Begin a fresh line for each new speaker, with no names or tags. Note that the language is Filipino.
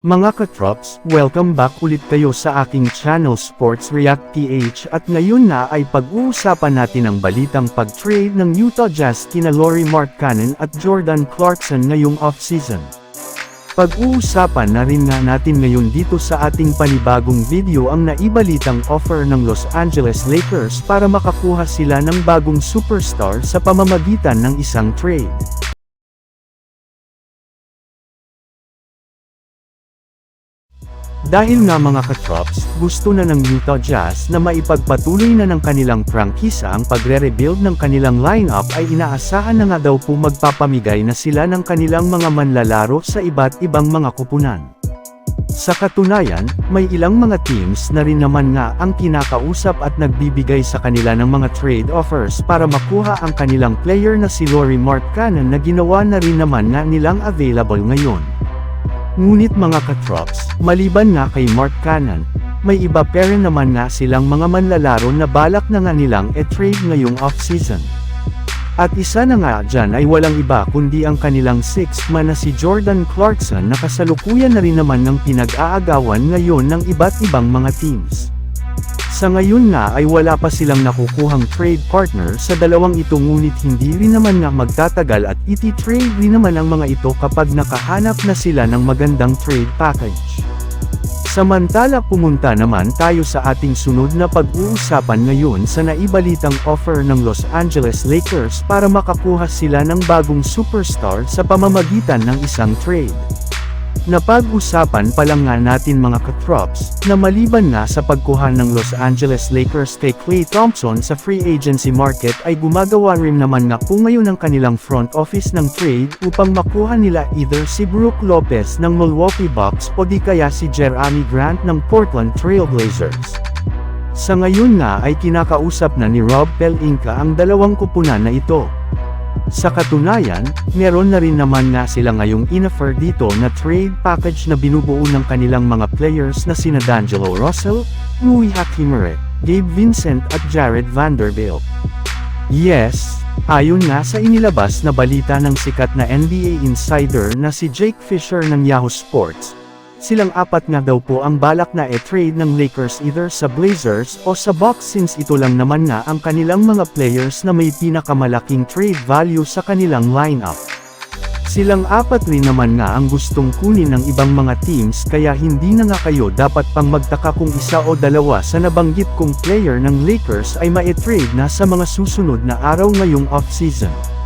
Mga katrops, welcome back ulit kayo sa aking channel Sports React PH at ngayon na ay pag-uusapan natin ang balitang pag-trade ng Utah Jazz kina Laurie Markkanen at Jordan Clarkson ngayong off-season. Pag-uusapan na rin nga natin ngayon dito sa ating panibagong video ang naibalitang offer ng Los Angeles Lakers para makakuha sila ng bagong superstar sa pamamagitan ng isang trade. Dahil nga mga katrops, gusto na ng Utah Jazz na maipagpatuloy na ng kanilang prangkisa ang pagre-rebuild ng kanilang lineup ay inaasahan na nga daw po magpapamigay na sila ng kanilang mga manlalaro sa iba't ibang mga kupunan. Sa katunayan, may ilang mga teams na rin naman nga ang kinakausap at nagbibigay sa kanila ng mga trade offers para makuha ang kanilang player na si Laurie Markkanen na ginawa na rin naman nga nilang available ngayon. Ngunit mga katrops, maliban nga kay Mark Cannon, may iba pa rin naman nga silang mga manlalaro na balak na nga nilang e-trade ngayong off-season. At isa na nga dyan ay walang iba kundi ang kanilang sixth man na si Jordan Clarkson na kasalukuyan na rin naman ng pinag-aagawan ngayon ng iba't ibang mga teams. Sa ngayon nga ay wala pa silang nakukuhang trade partner sa dalawang ito ngunit hindi rin naman nga magtatagal at iti-trade rin naman ang mga ito kapag nakahanap na sila ng magandang trade package. Samantala pumunta naman tayo sa ating sunod na pag-uusapan ngayon sa naibalitang offer ng Los Angeles Lakers para makakuha sila ng bagong superstar sa pamamagitan ng isang trade. Napag-usapan pa lang nga natin mga katrops, na maliban nga sa pagkuha ng Los Angeles Lakers kay Klay Thompson sa free agency market ay gumagawa rin naman nga po ngayon ang kanilang front office ng trade upang makuha nila either si Brook Lopez ng Milwaukee Bucks o di kaya si Jeremy Grant ng Portland Trail Blazers. Sa ngayon nga ay kinakausap na ni Rob Pelinka ang dalawang kupunan na ito. Sa katunayan, meron na rin naman nga sila ngayong inoffer dito na trade package na binubuo ng kanilang mga players na sina D'Angelo Russell, Rui Hachimere, Gabe Vincent at Jared Vanderbilt. Yes, ayon nga sa inilabas na balita ng sikat na NBA insider na si Jake Fisher ng Yahoo Sports, silang apat nga daw po ang balak na e-trade ng Lakers either sa Blazers o sa Bucks since ito lang naman nga ang kanilang mga players na may pinakamalaking trade value sa kanilang lineup. Silang apat rin naman nga ang gustong kunin ng ibang mga teams kaya hindi na nga kayo dapat pang magtaka kung isa o dalawa sa nabanggit kong player ng Lakers ay ma-trade na sa mga susunod na araw ngayong off-season.